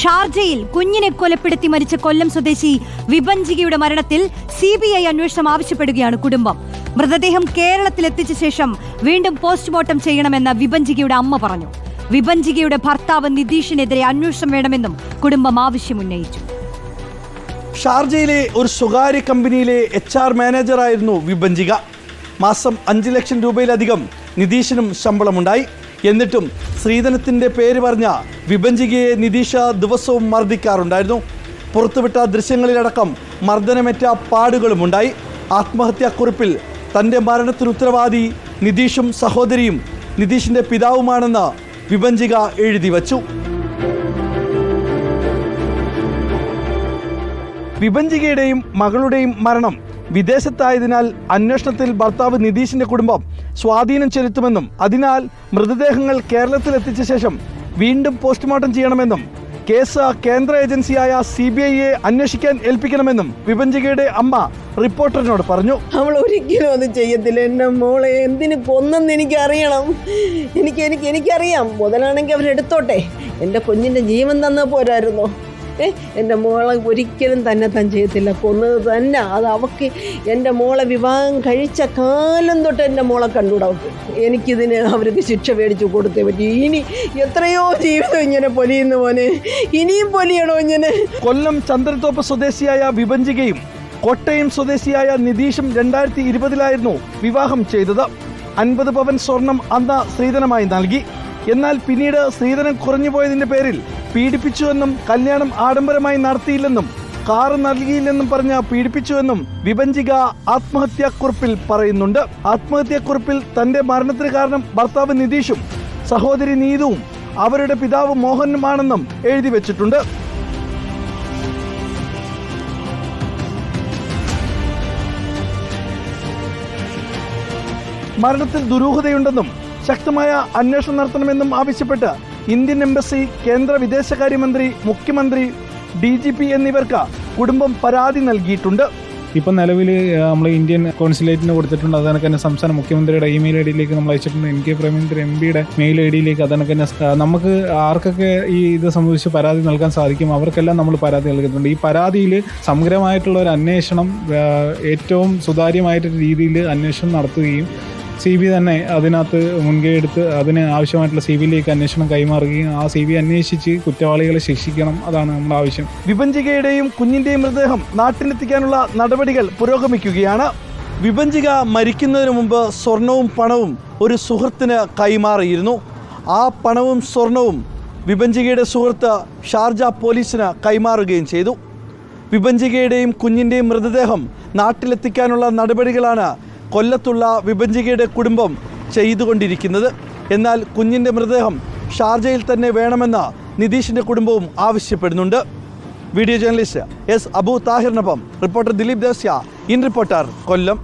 ഷാർജയിൽ കുഞ്ഞിനെ കൊലപ്പെടുത്തി മരിച്ച കൊല്ലം സ്വദേശി വിഭഞ്ചികയുടെ മരണത്തിൽ സി ബി ഐ അന്വേഷണം ആവശ്യപ്പെടുകയാണ് കുടുംബം. മൃതദേഹം കേരളത്തിലെത്തിച്ച ശേഷം വീണ്ടും പോസ്റ്റ്മോർട്ടം ചെയ്യണമെന്ന് വിഭഞ്ചികയുടെ അമ്മ പറഞ്ഞു. വിഭഞ്ചികയുടെ ഭർത്താവ് നിതീഷിനെതിരെ അന്വേഷണം വേണമെന്നും കുടുംബം ആവശ്യമുന്നയിച്ചു. ഷാർജയിലെ ഒരു സ്വകാര്യ കമ്പനിയിലെ എച്ച് ആർ മാനേജറായിരുന്നു വിഭഞ്ചിക മാസം അഞ്ച് ലക്ഷം രൂപയിലധികം നിതീഷിനും ശമ്പളമുണ്ടായി. എന്നിട്ടും ശ്രീധനത്തിന്റെ പേര് പറഞ്ഞ വിഭജികയെ നിതീഷ ദിവസവും മർദ്ദിക്കാറുണ്ടായിരുന്നു. പുറത്തുവിട്ട ദൃശ്യങ്ങളിലടക്കം മർദ്ദനമേറ്റ പാടുകളുമുണ്ടായി. ആത്മഹത്യാക്കുറിപ്പിൽ തന്റെ മരണത്തിന് ഉത്തരവാദി നിതീഷും സഹോദരിയും നിതീഷിന്റെ പിതാവുമാണെന്ന് വിഭജിക എഴുതി വച്ചു. വിഭജികയുടെയും മകളുടെയും മരണം വിദേശത്തായതിനാൽ അന്വേഷണത്തിൽ ഭർത്താവ് നിതീഷിന്റെ കുടുംബം സ്വാധീനം ചെലുത്തുമെന്നും അതിനാൽ മൃതദേഹങ്ങൾ കേരളത്തിൽ എത്തിച്ച ശേഷം വീണ്ടും പോസ്റ്റ്മോർട്ടം ചെയ്യണമെന്നും കേസ് കേന്ദ്ര ഏജൻസിയായ സി ബി ഐയെ അന്വേഷിക്കാൻ ഏൽപ്പിക്കണമെന്നും വിപഞ്ചികയുടെ അമ്മ റിപ്പോർട്ടറിനോട് പറഞ്ഞു. അവൾ ഒരിക്കലും അത് ചെയ്യത്തില്ല. എന്റെ മോളെ എന്തിനു കൊന്നെന്ന് എനിക്ക് അറിയണം എനിക്ക് എനിക്ക് എനിക്കറിയാം. മുതലാണെങ്കിൽ അവരെടുത്തോട്ടെ. എന്റെ കുഞ്ഞിന്റെ ജീവൻ തന്നെ പോരായിരുന്നോ? എന്റെ മോളെ ഒരിക്കലും തന്നെ താൻ ചെയ്യത്തില്ല കൊന്നത് തന്നെ. അത് അവക്ക് എന്റെ മോളെ വിവാഹം കഴിച്ച കാലം തൊട്ട് എന്റെ മോളെ കണ്ടുകൂടാ എനിക്കിതിന് അവർക്ക് ശിക്ഷ മേടിച്ചു കൊടുത്തേ പറ്റി. ഇനി എത്രയോ ജീവിതം ഇങ്ങനെ പൊലിയുന്ന മോനെ. ഇനിയും പൊലിയണോ ഇങ്ങനെ? കൊല്ലം ചന്ദ്രത്തോപ്പ് സ്വദേശിയായ വിഭജികയും കോട്ടയം സ്വദേശിയായ നിതീഷും രണ്ടായിരത്തി ഇരുപതിലായിരുന്നു വിവാഹം ചെയ്തത്. അൻപത് പവൻ സ്വർണം അന്ന് സ്ത്രീധനമായി നൽകി. എന്നാൽ പിന്നീട് സ്ത്രീധനം കുറഞ്ഞു പോയതിന്റെ പേരിൽ പീഡിപ്പിച്ചുവെന്നും കല്യാണം ആഡംബരമായി നടത്തിയില്ലെന്നും കാറ് നൽകിയില്ലെന്നും പറഞ്ഞ് പീഡിപ്പിച്ചുവെന്നും വിഭജിക ആത്മഹത്യാക്കുറിപ്പിൽ പറയുന്നുണ്ട്. ആത്മഹത്യാക്കുറിപ്പിൽ തന്റെ മരണത്തിന് കാരണം ഭർത്താവ് നിതീഷും സഹോദരി നീതുവും അവരുടെ പിതാവ് മോഹനുമാണെന്നും എഴുതി വെച്ചിട്ടുണ്ട്. മരണത്തിൽ ദുരൂഹതയുണ്ടെന്നും ശക്തമായ അന്വേഷണം നടത്തണമെന്നും ആവശ്യപ്പെട്ട് ഇന്ത്യൻ എംബസി കേന്ദ്ര വിദേശകാര്യമന്ത്രി മുഖ്യമന്ത്രി ഡി ജി പി എന്നിവർക്ക് കുടുംബം പരാതി നൽകിയിട്ടുണ്ട്. ഇപ്പം നിലവിൽ നമ്മൾ ഇന്ത്യൻ കോൺസുലേറ്റിന് കൊടുത്തിട്ടുണ്ട്. അതനക്ക് തന്നെ സംസ്ഥാന മുഖ്യമന്ത്രിയുടെ ഇമെയിൽ ഐ ഡിയിലേക്ക് നമ്മൾ അയച്ചിട്ടുണ്ട്. എൻ കെ പ്രേമേന്ദ്ര എം പിയുടെ മെയിൽ ഐ ഡിയിലേക്ക് അതനക്ക് തന്നെ നമുക്ക് ആർക്കൊക്കെ ഈ ഇത് സംബന്ധിച്ച് പരാതി നൽകാൻ സാധിക്കും അവർക്കെല്ലാം നമ്മൾ പരാതി നൽകുന്നുണ്ട് ഈ പരാതിയിൽ സമഗ്രമായിട്ടുള്ള ഒരു അന്വേഷണം ഏറ്റവും സുതാര്യമായിട്ടൊരു രീതിയിൽ അന്വേഷണം നടത്തുകയും സി ബി തന്നെ അതിനകത്ത് മുൻകൈ എടുത്ത് അതിന് ആവശ്യമായിട്ടുള്ള സി ബിയിലേക്ക് അന്വേഷണം കൈമാറുകയും ആ സി ബി അന്വേഷിച്ച് കുറ്റവാളികളെ ശിക്ഷിക്കണം അതാണ് നമ്മുടെ ആവശ്യം. വിഭജികയുടെയും കുഞ്ഞിന്റെയും മൃതദേഹം നാട്ടിലെത്തിക്കാനുള്ള നടപടികൾ പുരോഗമിക്കുകയാണ്. വിഭജിക മരിക്കുന്നതിന് മുമ്പ് സ്വർണവും പണവും ഒരു സുഹൃത്തിന് കൈമാറിയിരുന്നു. ആ പണവും സ്വർണവും വിഭജികയുടെ സുഹൃത്ത് ഷാർജ പോലീസിന് കൈമാറുകയും ചെയ്തു. വിഭജികയുടെയും കുഞ്ഞിന്റെയും മൃതദേഹം നാട്ടിലെത്തിക്കാനുള്ള നടപടികളാണ് കൊല്ലത്തുള്ള വിഭജികയുടെ കുടുംബം ചെയ്തുകൊണ്ടിരിക്കുന്നത്. എന്നാൽ കുഞ്ഞിന്റെ മൃതദേഹം ഷാർജയിൽ തന്നെ വേണമെന്ന നിതീഷിന്റെ കുടുംബവും ആവശ്യപ്പെടുന്നുണ്ട്. വീഡിയോ ജേർണലിസ്റ്റ് എസ് അബു താഹിറിനൊപ്പം റിപ്പോർട്ടർ ദിലീപ് ദേശ്യ ഇൻ റിപ്പോർട്ടർ കൊല്ലം.